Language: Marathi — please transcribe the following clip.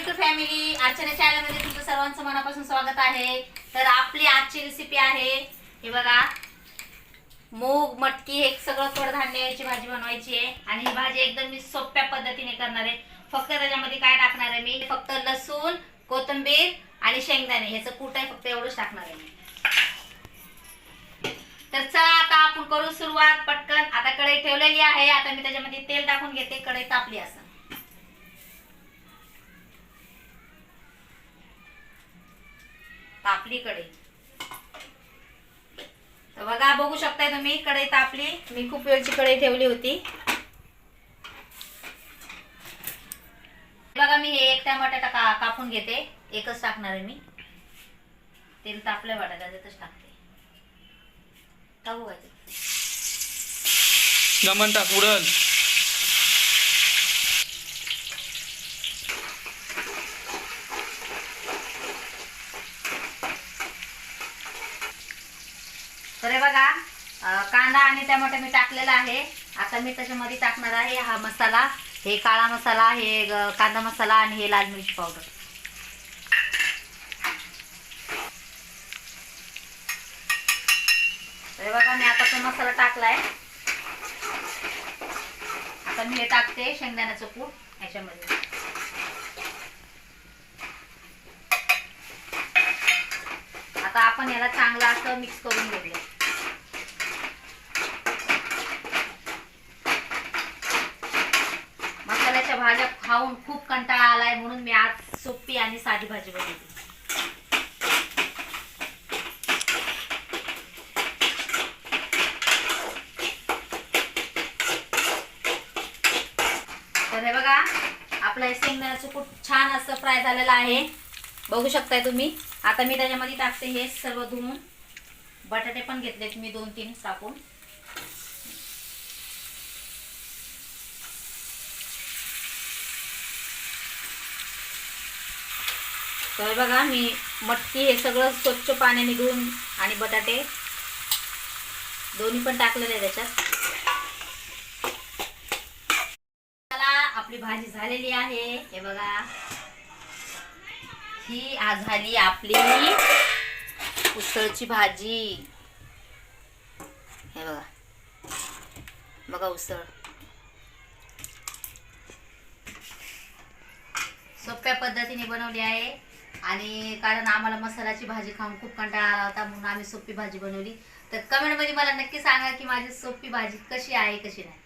युट्यूब फॅमिली अर्चना चॅनलमध्ये तुमचं सर्वांचं मनापासून स्वागत आहे. तर आपली आजची रेसिपी आहे. हे बघा. मूग मटकी हे सगळं कडधान्याची भाजी बनवायची आहे. आणि ही भाजी एकदम मी सोप्या पद्धतीने करणार आहे. फक्त त्याच्यामध्ये काय टाकणार आहे मी? फक्त लसूण कोथिंबीर आणि शेंगदाणे. ह्याचं कूट आहे फक्त एवढंच टाकणार आहे मी. तर चला आता आपण करू सुरुवात. पटकन. आता कढई ठेवलेली आहे. आता मी त्याच्यामध्ये तेल टाकून घेते. कढई तापली असं तापली कढई तर बघा बघू शकताय तुम्ही कढई तापली. मी खूप वेळची कढई ठेवली होती. बघा मी हे एक टमाटा का कापून घेते. एकच टाकणार आहे मी. तेल तापलंय वाटा त्याच्यातच टाकते. टाकू का ते? गमन टाक उडल. तर हे बघा कांदा आणि टमाटो मी टाकलेला आहे. आता मी त्याच्यामध्ये टाकणार आहे हा मसाला. हे काळा मसाला हे कांदा मसाला आणि हे लाल मिरची पावडर. तर बघा मी आता तो मसाला टाकलाय. आता मी हे टाकते शेंगदाण्याचं कूट याच्यामध्ये. आता आपण याला चांगलं असं मिक्स करून घेऊया. मसाल्याच्या भाज्या खाऊन खूप कंटाळा आलाय म्हणून मी आज सोपी आणि साधी भाजी बनवली. तर हे बघा आपलं हे शेंगदाण्याचं खूप छान असं फ्राय झालेलं आहे. बघू शकताय तुम्ही. आता मी त्याच्यामध्ये टाकते हे सर्व धुवून. बटाटे पण घेतलेत मी दोन तीन टाकून तर बघा मी मटकी हे सगळं स्वच्छ पाण्याने धुवून आणि बटाटे दोन्ही पण टाकलेले आहे त्याच्यात. आपली भाजी झालेली आहे. हे बघा. ही आज झाली आपली उसळची भाजी. हे बघा. बघा उसळ. सोप्या पद्धतीने बनवली आहे. आणि कारण आम्हाला मसाल्याची भाजी खाऊन खूप कंटाळा आला होता म्हणून आम्ही सोपी भाजी बनवली. तर कमेंटमध्ये मला नक्की सांगा की माझी सोपी भाजी कशी आहे कशी नाही.